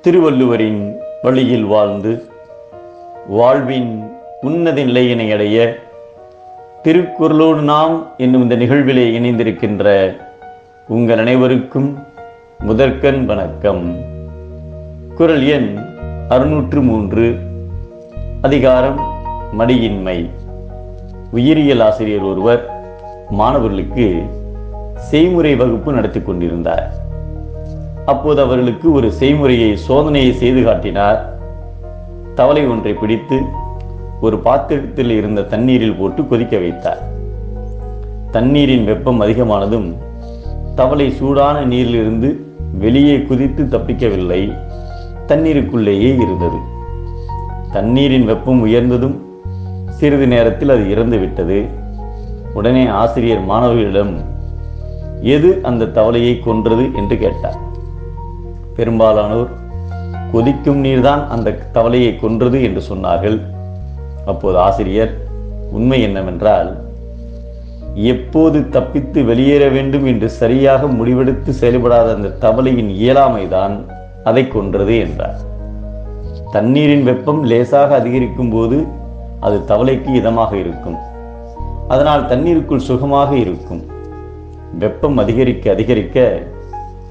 திருவள்ளுவரின் வழியில் வாழ்ந்து வாழ்வின் உன்னத நிலையினை அடைய திருக்குறளோடு நாம் என்னும் இந்த நிகழ்விலே இணைந்திருக்கின்ற உங்கள் அனைவருக்கும் முதற்கண் வணக்கம். குரல் எண் அறுநூற்று மூன்று அதிகாரம் மடியின்மை. உயிரியல் ஆசிரியர் ஒருவர் மாணவர்களுக்கு செய்முறை வகுப்பு நடத்தி கொண்டிருந்தார். அப்போது அவர்களுக்கு ஒரு செய்முறையை சோதனையை செய்து காட்டினார். தவளை ஒன்றை பிடித்து ஒரு பாத்திரத்தில் இருந்த தண்ணீரில் போட்டு கொதிக்க வைத்தார். தண்ணீரின் வெப்பம் அதிகமானதும் தவளை சூடான நீரிலிருந்து வெளியே குதித்து தப்பிக்கவில்லை. தண்ணீருக்குள்ளேயே இருந்தது. தண்ணீரின் வெப்பம் உயர்ந்ததும் சிறிது நேரத்தில் அது இறந்து விட்டது. உடனே ஆசிரியர் மாணவர்களிடம் எது அந்த தவளையை கொன்றது? என்று கேட்டார். பெரும்பாலானோர் கொதிக்கும் நீர்தான் அந்த தவளையை கொன்றது என்று சொன்னார்கள். அப்போது ஆசிரியர் உண்மை என்னவென்றால் எப்போது தப்பித்து வெளியேற வேண்டும் என்று சரியாக முடிவெடுத்து செயல்படாத அந்த தவளையின் இயலாமைதான் அதை கொன்றது என்றார். தண்ணீரின் வெப்பம் லேசாக அதிகரிக்கும் போது அது தவளைக்கு இதமாக இருக்கும். அதனால் தண்ணீருக்குள் சுகமாக இருக்கும். வெப்பம் அதிகரிக்க அதிகரிக்க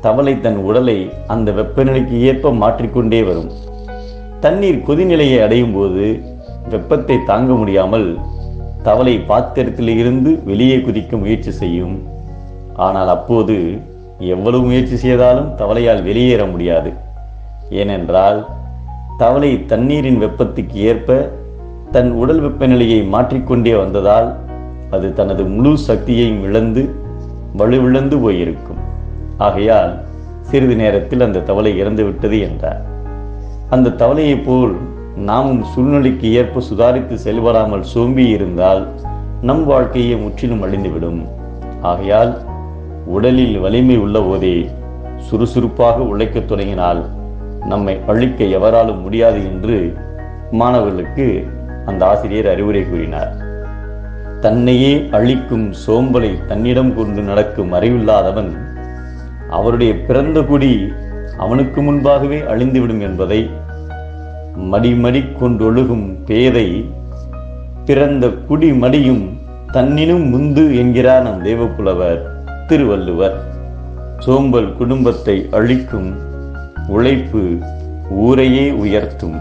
தவளை தன் உடலை அந்த வெப்பநிலைக்கு ஏற்ப மாற்றிக்கொண்டே வரும். தண்ணீர் கொதிநிலையை அடையும் போது வெப்பத்தை தாங்க முடியாமல் தவளை பாத்திரத்தில் இருந்து வெளியே குதிக்க முயற்சி செய்யும். ஆனால் அப்போது எவ்வளவு முயற்சி செய்தாலும் தவளையால் வெளியேற முடியாது. ஏனென்றால் தவளை தண்ணீரின் வெப்பத்துக்கு ஏற்ப தன் உடல் வெப்பநிலையை மாற்றிக்கொண்டே வந்ததால் அது தனது முழு சக்தியையும் இழந்து வலுவிழந்து போயிருக்கும். ஆகையால் சிறிது நேரத்தில் அந்த தவளை இறந்து விட்டது என்றார். அந்த தவளையைப் போல் நாமும் சூழ்நிலைக்கு ஏற்ப சுதாரித்து செயல்படாமல் சோம்பி இருந்தால் நம் வாழ்க்கையை முற்றிலும் அழிந்துவிடும். ஆகையால் உடலில் வலிமை உள்ள போதே சுறுசுறுப்பாக உழைக்கத் தொடங்கினால் நம்மை அழிக்க எவராலும் முடியாது என்று மாணவர்களுக்கு அந்த ஆசிரியர் அறிவுரை கூறினார். தன்னையே அழிக்கும் சோம்பலை தன்னிடம் கொண்டு நடக்கும் அறிவில்லாதவன் அவருடைய பிறந்த குடி அவனுக்கு முன்பாகவே அழிந்துவிடும் என்பதை மடிமடி கொண்டொழுகும் பேதை பிறந்த குடி மடியும் தன்னினும் முந்து என்கிறார் நம் தேவப்புலவர் திருவள்ளுவர். சோம்பல் குடும்பத்தை அழிக்கும் உழைப்பு ஊரையே உயர்த்தும்.